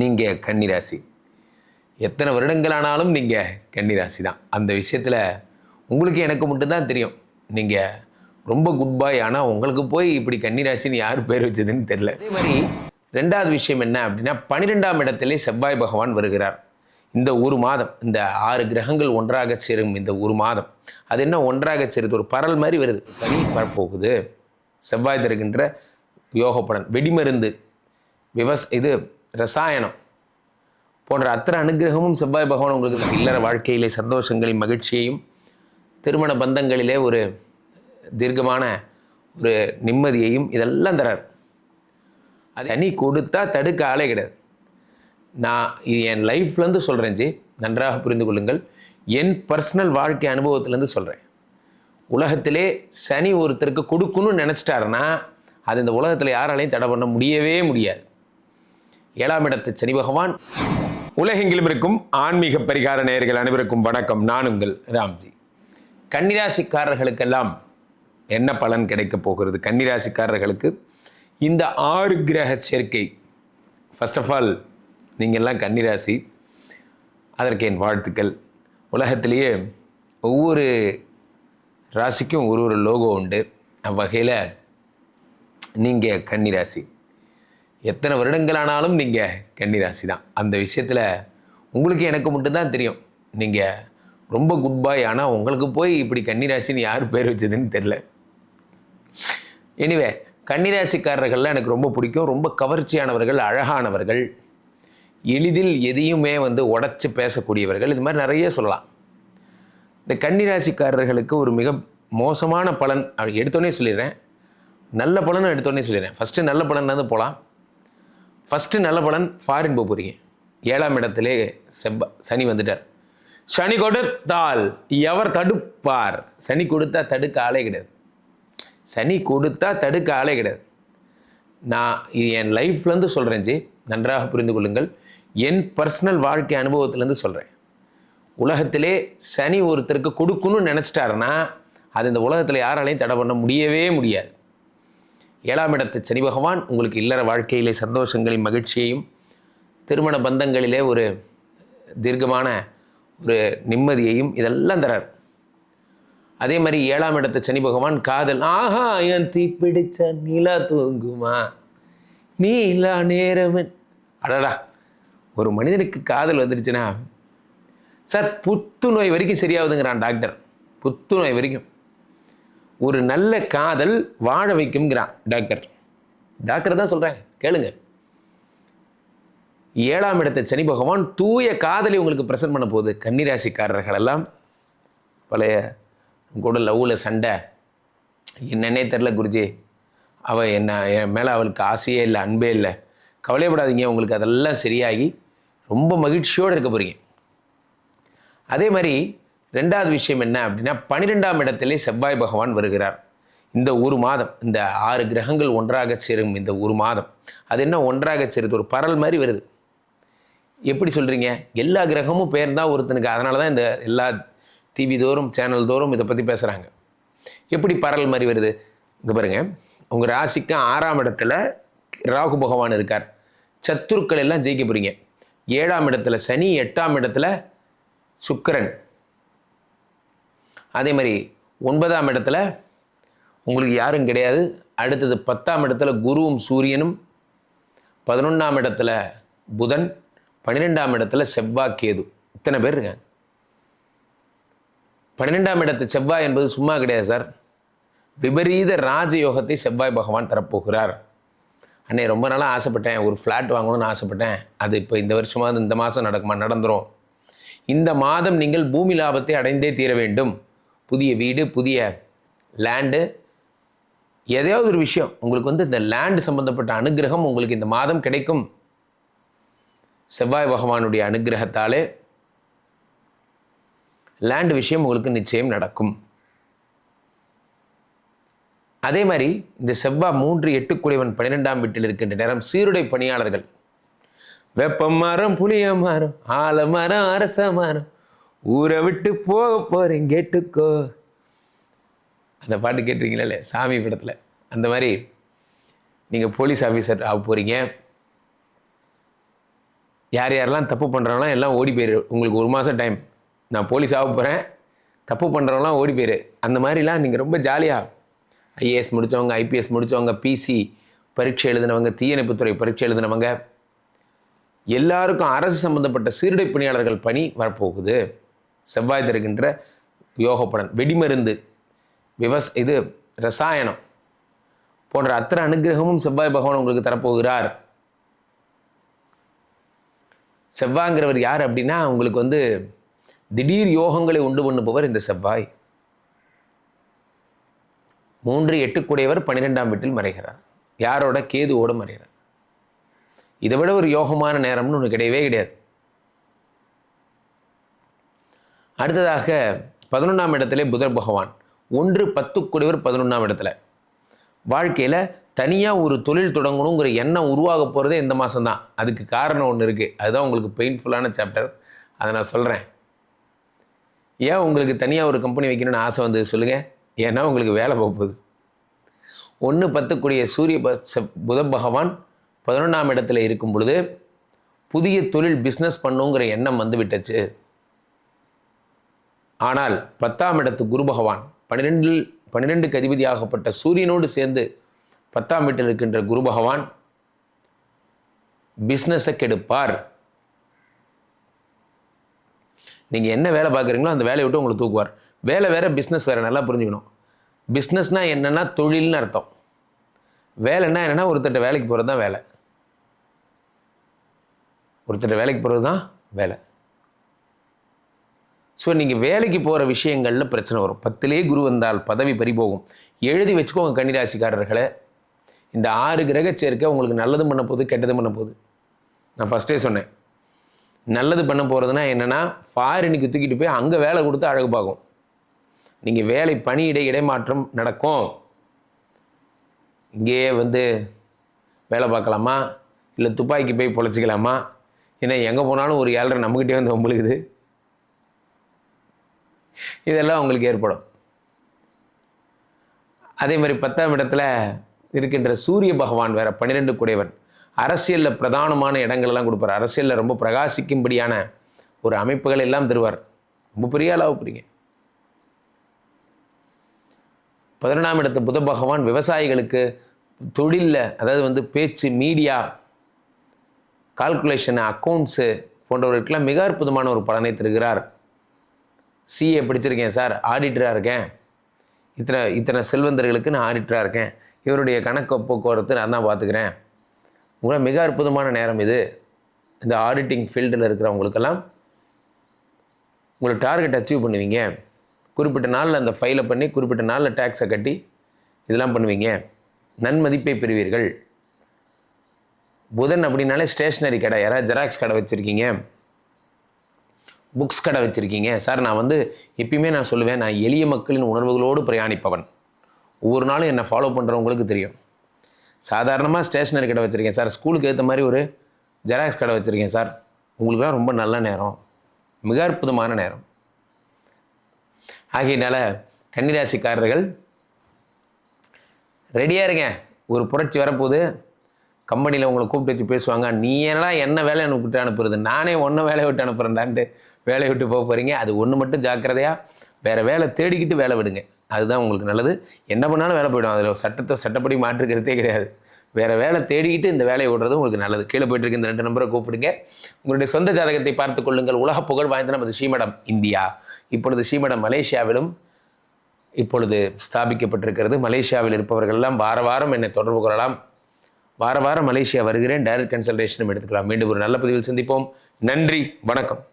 நீங்கள் கன்னிராசி. எத்தனை வருடங்கள் ஆனாலும் நீங்கள் கன்னிராசி தான். அந்த விஷயத்தில் உங்களுக்கு எனக்கு மட்டும்தான் தெரியும். நீங்கள் ரொம்ப குட் பாய் ஆனால் உங்களுக்கு போய் இப்படி கன்னிராசின்னு யார் பேர் வச்சதுன்னு தெரில அதே மாதிரி ரெண்டாவது விஷயம் என்ன அப்படின்னா பன்னிரெண்டாம் இடத்திலே செவ்வாய் பகவான் வருகிறார். இந்த ஒரு மாதம் இந்த ஆறு கிரகங்கள் ஒன்றாக சேரும் இந்த ஒரு மாதம். அது என்ன? ஒன்றாக சேருது. ஒரு பரல் மாதிரி வருது. பனி வரப்போகுது. செவ்வாய் தருகின்ற யோக பலன் வெடிமருந்து விவஸ் இது ரசாயனம் போன்ற அத்தனை அனுகிரகமும் செவ்வாய் பகவான் உங்களுக்கு. இல்லற வாழ்க்கையிலே சந்தோஷங்களையும் மகிழ்ச்சியையும் திருமண பந்தங்களிலே ஒரு தீர்க்கமான ஒரு நிம்மதியையும் இதெல்லாம் தரார் அது சனி கொடுத்தா தடுக்க ஆளே கிடையாது. நான் இது என் லைஃப்லேருந்து சொல்கிறேன் ஜி. நன்றாக புரிந்து கொள்ளுங்கள். என் பர்சனல் வாழ்க்கை அனுபவத்திலேருந்து சொல்கிறேன் உலகத்திலே சனி ஒருத்தருக்கு கொடுக்கணும்னு நினச்சிட்டாருன்னா அது இந்த உலகத்தில் யாராலையும் தடை பண்ண முடியவே முடியாது. ஏழாம் இடத்து சனி பகவான். உலகெங்கிலும் இருக்கும் ஆன்மீக பரிகார நேயர்கள் அனைவருக்கும் வணக்கம். நான் உங்கள் ராம்ஜி. கன்னிராசிக்காரர்களுக்கெல்லாம் என்ன பலன் கிடைக்கப் போகிறது? கன்னிராசிக்காரர்களுக்கு இந்த ஆறு கிரக சேர்க்கை. ஃபர்ஸ்ட் ஆஃப் ஆல் நீங்கள்லாம் கன்னிராசி. அதற்கு என் வாழ்த்துக்கள். உலகத்திலேயே ஒவ்வொரு ராசிக்கும் ஒரு ஒரு லோகோ உண்டு. அவ்வகையில் நீங்கள் கன்னிராசி. எத்தனை வருடங்கள் ஆனாலும் நீங்கள் கன்னிராசி தான் அந்த விஷயத்தில் உங்களுக்கு எனக்கு மட்டும்தான் தெரியும். நீங்கள் ரொம்ப குட் பாய் ஆனால் உங்களுக்கு போய் இப்படி கன்னிராசின்னு யார் பேர் வச்சதுன்னு தெரில எனிவே கன்னிராசிக்காரர்கள்லாம் எனக்கு ரொம்ப பிடிக்கும். ரொம்ப கவர்ச்சியானவர்கள் அழகானவர்கள். எளிதில் எதையுமே வந்து உடச்சி பேசக்கூடியவர்கள். இது மாதிரி நிறைய சொல்லலாம். இந்த கன்னிராசிக்காரர்களுக்கு ஒரு மிக மோசமான பலன் எடுத்தோன்னே எடுத்தோடனே சொல்லிடுறேன். நல்ல பலனும் எடுத்தோடனே சொல்லிடுறேன். ஃபஸ்ட்டு நல்ல பலன்லேருந்து போகலாம். ஃபஸ்ட்டு நல்ல பலன் ஃபாரின் போக போகிறீங்க ஏழாம் இடத்திலே செவ்வ சனி வந்துட்டார். சனி கொடுத்தால் எவர் தடுப்பார்? சனி கொடுத்தா தடுக்க ஆளே கிடையாது. சனி கொடுத்தா தடுக்க ஆளே கிடையாது. நான் இது என் லைஃப்லேருந்து சொல்கிறேன் ஜி. நன்றாக புரிந்து கொள்ளுங்கள். என் பர்சனல் வாழ்க்கை அனுபவத்திலேருந்து சொல்கிறேன் உலகத்திலே சனி ஒருத்தருக்கு கொடுக்கணும்னு நினச்சிட்டாருன்னா அது இந்த உலகத்தில் யாராலையும் தடை பண்ண முடியவே முடியாது. ஏழாம் இடத்து சனி பகவான் உங்களுக்கு இல்லற வாழ்க்கையிலே சந்தோஷங்களையும் மகிழ்ச்சியையும் திருமண பந்தங்களிலே ஒரு தீர்க்கமான ஒரு நிம்மதியையும் இதெல்லாம் தரார். அதே மாதிரி ஏழாம் இடத்து சனி பகவான் காதல் ஆஹா என் தீ பிடிச்ச நிலா தூங்குமா? நீலா நேரமன். அடடா ஒரு மனிதனுக்கு காதல் வந்துடுச்சுன்னா சார் புத்துநோய் வரைக்கும் சரியாகுதுங்கிறான் டாக்டர். புத்துநோய் வரைக்கும். ஒரு நல்ல காதல் வாழ வைக்கும்ங்கிறான் டாக்டர். டாக்டர் தான் சொல்கிறேன் கேளுங்க. ஏழாம் இடத்தை சனி பகவான் தூய காதலை உங்களுக்கு பிரசன்ட் பண்ண போகுது. கன்னிராசிக்காரர்களெல்லாம் பழைய கூட லவ்வில் சண்டை. என்னன்னே தெரில குருஜி. அவள் என்ன என் மேலே அவளுக்கு ஆசையே இல்லை அன்பே இல்லை. கவலைப்படாதீங்க உங்களுக்கு அதெல்லாம் சரியாகி ரொம்ப மகிழ்ச்சியோடு இருக்க போகிறீங்க அதே மாதிரி ரெண்டாவது விஷயம் என்ன அப்படின்னா பன்னிரெண்டாம் இடத்திலே செவ்வாய் பகவான் வருகிறார். இந்த ஒரு மாதம் இந்த ஆறு கிரகங்கள் ஒன்றாக சேரும் இந்த ஒரு மாதம். அது என்ன? ஒன்றாக சேருது. ஒரு பரல் மாதிரி வருது. எப்படி சொல்கிறீங்க எல்லா கிரகமும் பேர் தான் ஒருத்தனுக்கு. அதனால தான் இந்த எல்லா டிவி தோறும் சேனல் தோறும் இதை பற்றி பேசுகிறாங்க எப்படி பரல் மாதிரி வருது? இங்கே பாருங்கள் உங்கள் ராசிக்கு ஆறாம் இடத்துல ராகு பகவான் இருக்கார். சத்துருக்கள் எல்லாம் ஜெயிக்க போகிறீங்க ஏழாம் இடத்துல சனி எட்டாம் இடத்துல சுக்கரன். அதே மாதிரி ஒன்பதாம் இடத்துல உங்களுக்கு யாரும் கிடையாது. அடுத்தது பத்தாம் இடத்துல குருவும் சூரியனும் பதினொன்றாம் இடத்துல புதன் பன்னிரெண்டாம் இடத்துல செவ்வாய் கேது. இத்தனை பேர் இருக்காங்க. பன்னிரெண்டாம் இடத்து செவ்வாய் என்பது சும்மா கிடையாது சார். விபரீத ராஜயோகத்தை செவ்வாய் பகவான் தரப்போகிறார். அண்ணே ரொம்ப நாளாக ஆசைப்பட்டேன். ஒரு ஃப்ளாட் வாங்கணும்னு ஆசைப்பட்டேன். அது இப்போ இந்த வருஷமாவது இந்த மாதம் நடக்குமா? நடந்துரும். இந்த மாதம் நீங்கள் பூமி லாபத்தை அடைந்தே தீர வேண்டும். புதிய வீடு புதிய லேண்டு எதையாவது ஒரு விஷயம் உங்களுக்கு வந்து இந்த லேண்டு சம்பந்தப்பட்ட அனுகிரகம் உங்களுக்கு இந்த மாதம் கிடைக்கும். செவ்வாய் பகவானுடைய அனுகிரகத்தாலே லேண்டு விஷயம் உங்களுக்கு நிச்சயம் நடக்கும். அதே மாதிரி இந்த செவ்வாய் மூன்று எட்டு எட்டுக்குடையவன் பன்னிரெண்டாம் வீட்டில் இருக்கின்ற நேரம் சீருடை பணியாளர்கள். வெப்பம் மரம் புளிய மரம் ஆல மரம் அரச மரம் ஊரை விட்டு போக போறேன் கேட்டுக்கோ. அந்த பாட்டு கேட்டிருக்கீங்களே சாமி படத்தில். அந்த மாதிரி நீங்கள் போலீஸ் ஆஃபீஸர் ஆக போகிறீங்க யார் யாரெல்லாம் தப்பு பண்ணுறாங்களோ எல்லாம் ஓடி போயிரு. உங்களுக்கு ஒரு மாதம் டைம் நான் போலீஸ் ஆக போகிறேன் தப்பு பண்ணுறவங்களாம் ஓடி போயிரு. அந்த மாதிரிலாம் நீங்கள் ரொம்ப ஜாலியாக ஐஏஎஸ் முடித்தவங்க ஐபிஎஸ் முடித்தவங்க பிசி பரீட்சை எழுதினவங்க தீயணைப்புத்துறை பரீட்சை எழுதினவங்க எல்லாருக்கும் அரசு சம்மந்தப்பட்ட சீருடை பணியாளர்கள் பணி வரப்போகுது. செவ்வாய் தருகின்ற யோக பலன் வெடிமருந்து விவஸ் இது ரசாயனம் போன்ற அத்தனை அனுகிரகமும் செவ்வாய் பகவான் உங்களுக்கு தரப்போகிறார். செவ்வாய்ங்கிறவர் யார் அப்படின்னா உங்களுக்கு வந்து திடீர் யோகங்களை உண்டு பண்ணுபவர் இந்த செவ்வாய். மூன்று எட்டுக்குடையவர் பன்னிரெண்டாம் வீட்டில் மறைகிறார். யாரோட? கேதுவோடு மறைகிறார். இதை விட ஒரு யோகமான நேரம்னு ஒன்று கிடையவே கிடையாது. அடுத்ததாக பதினொன்றாம் இடத்துல புதர் பகவான். ஒன்று பத்து கூடியவர் பதினொன்றாம் இடத்துல. வாழ்க்கையில் தனியாக ஒரு தொழில் தொடங்கணுங்கிற எண்ணம் உருவாக போகிறதே இந்த மாதம்தான் அதுக்கு காரணம் ஒன்று இருக்குது அதுதான் உங்களுக்கு பெயின்ஃபுல்லான சாப்டர் அதை நான் சொல்கிறேன் ஏன் உங்களுக்கு தனியாக ஒரு கம்பெனி வைக்கணும்னு ஆசை வந்தது சொல்லுங்கள் ஏன்னா உங்களுக்கு வேலை போகுது. ஒன்று பத்துக்குடிய சூரிய புத பகவான் பதினொன்றாம் இடத்துல இருக்கும் பொழுது புதிய தொழில் பிஸ்னஸ் பண்ணுங்கிற எண்ணம் வந்து விட்டுச்சு. ஆனால் பத்தாம் இடத்து குரு பகவான் பன்னிரெண்டில் பன்னிரெண்டுக்கு அதிபதியாகப்பட்ட சூரியனோடு சேர்ந்து பத்தாம் வீட்டில் இருக்கின்ற குரு பகவான் பிஸ்னஸை கெடுப்பார். நீங்கள் என்ன வேலை பார்க்குறீங்களோ அந்த வேலையை விட்டு உங்களை தூக்குவார். வேலை வேறு பிஸ்னஸ் வேறு நல்லா புரிஞ்சுக்கணும். பிஸ்னஸ்னால் என்னென்னா தொழில்னு அர்த்தம். வேலைன்னா என்னென்னா ஒருத்தட்ட வேலைக்கு போகிறது தான் வேலை. ஒருத்தட்ட வேலைக்கு போகிறது தான் வேலை. ஸோ நீங்கள் வேலைக்கு போகிற விஷயங்களில் பிரச்சனை வரும். பத்திலே குரு வந்தால் பதவி பறிபோகும் எழுதி வச்சுக்கோங்க கன்னிராசிக்காரர்களை. இந்த ஆறு கிரக சேர்க்கை உங்களுக்கு நல்லதும் பண்ண போகுது கெட்டதும் பண்ண போகுது. நான் ஃபஸ்ட்டே சொன்னேன். நல்லது பண்ண போகிறதுனா என்னென்னா ஃபாரினுக்கு தூக்கிட்டு போய் அங்கே வேலை கொடுத்து அழகு பார்க்கும். நீங்கள் வேலை பணியிடை இடைமாற்றம் நடக்கும். இங்கேயே வந்து வேலை பார்க்கலாமா? இல்லை துப்பாக்கி போய் பொழைச்சிக்கலாமா? ஏன்னா எங்கே போனாலும் ஒரு ஏழரை நம்மக்கிட்டே வந்து உங்களுக்குது இதெல்லாம் உங்களுக்கு ஏற்படும். அதே மாதிரி பத்தாம் இடத்துல இருக்கின்ற சூரிய பகவான் வேற பன்னிரெண்டு குடைவன் அரசியலில் பிரதானமான இடங்கள்லாம் கொடுப்பார். அரசியலில் ரொம்ப பிரகாசிக்கும்படியான ஒரு அமைப்புகள் எல்லாம் தருவார். ரொம்ப பெரிய அளவு புரியுங்க பதினொன்றாம் இடத்து புத பகவான் விவசாயிகளுக்கு தொழிலில் அதாவது வந்து பேச்சு மீடியா கால்குலேஷன் அக்கௌண்ட்ஸு போன்றவர்களுக்கெல்லாம் மிக அற்புதமான ஒரு பலனை தருகிறார். சிஏ படிச்சிருக்கேன் சார். ஆடிட்டராக இருக்கேன். இத்தனை இத்தனை செல்வந்தர்களுக்கு நான் ஆடிட்டராக இருக்கேன். இவருடைய கணக்கு போக்குவரத்து நான் தான் பார்த்துக்கிறேன். உங்களால் மிக அற்புதமான நேரம் இது. இந்த ஆடிட்டிங் ஃபீல்டில் இருக்கிறவங்களுக்கெல்லாம் உங்களை டார்கெட் அச்சீவ் பண்ணுவீங்க. குறிப்பிட்ட நாளில் அந்த ஃபைலை பண்ணி குறிப்பிட்ட நாளில் டேக்ஸை கட்டி இதெல்லாம் பண்ணுவீங்க. நன்மதிப்பை பெறுவீர்கள். புதன் அப்படின்னாலே ஸ்டேஷ்னரி கடை. யாராவது ஜெராக்ஸ் கடை வச்சுருக்கீங்க. புக்ஸ் கடை வச்சுருக்கீங்க. சார் நான் வந்து எப்பயுமே நான் சொல்லுவேன் நான் எளிய மக்களின் உணர்வுகளோடு பிரயாணிப்பவன். ஒவ்வொரு நாளும் என்னை ஃபாலோ பண்ணுறவங்களுக்கு தெரியும். சாதாரணமாக ஸ்டேஷ்னரி கடை வச்சுருக்கேன். சார் ஸ்கூலுக்கு ஏற்ற மாதிரி ஒரு ஜெராக்ஸ் கடை வச்சுருக்கேன் சார். உங்களுக்குலாம் ரொம்ப நல்ல நேரம். மிக அற்புதமான நேரம். ஆகையினால கன்னிராசிக்காரர்கள் ரெடியாக இருங்க. ஒரு புரட்சி வரப்போகுது. கம்பெனியில் உங்களை கூப்பிட்டு வச்சு பேசுவாங்க. நீ என்னடா என்ன வேலையை எனக்கு விட்டு அனுப்புறது? நானே ஒன்றை வேலையை விட்டு அனுப்புகிறேன்டான்ட்டு வேலையை விட்டு போக போகிறீங்க அது ஒன்று மட்டும் ஜாக்கிரதையாக வேறு வேலை தேடிக்கிட்டு வேலை விடுங்க. அதுதான் உங்களுக்கு நல்லது. என்ன பண்ணாலும் வேலை போயிடும். அதில் சட்டத்தை சட்டப்படி மாற்றுக்கிறதே கிடையாது. வேறு வேலை தேடிக்கிட்டு இந்த வேலையை விடுறது உங்களுக்கு நல்லது. கீழே போயிட்டு இருக்க இந்த ரெண்டு நம்பரை கூப்பிடுங்க. உங்களுடைய சொந்த ஜாதகத்தை பார்த்து கொள்ளுங்கள். உலக புகழ் வாய்ந்த நமது ஸ்ரீமடம் இந்தியா. இப்பொழுது ஸ்ரீமடம் மலேசியாவிலும் இப்பொழுது ஸ்தாபிக்கப்பட்டிருக்கிறது. மலேசியாவில் இருப்பவர்கள் எல்லாம் வார வாரம் என்னை தொடர்பு கொள்ளலாம். வார வாரம் மலேசியா வருகிறேன். டைரக்ட் கன்சல்டேஷனும் எடுத்துக்கலாம். மீண்டும் ஒரு நல்ல பதிவில் சந்திப்போம். நன்றி. வணக்கம்.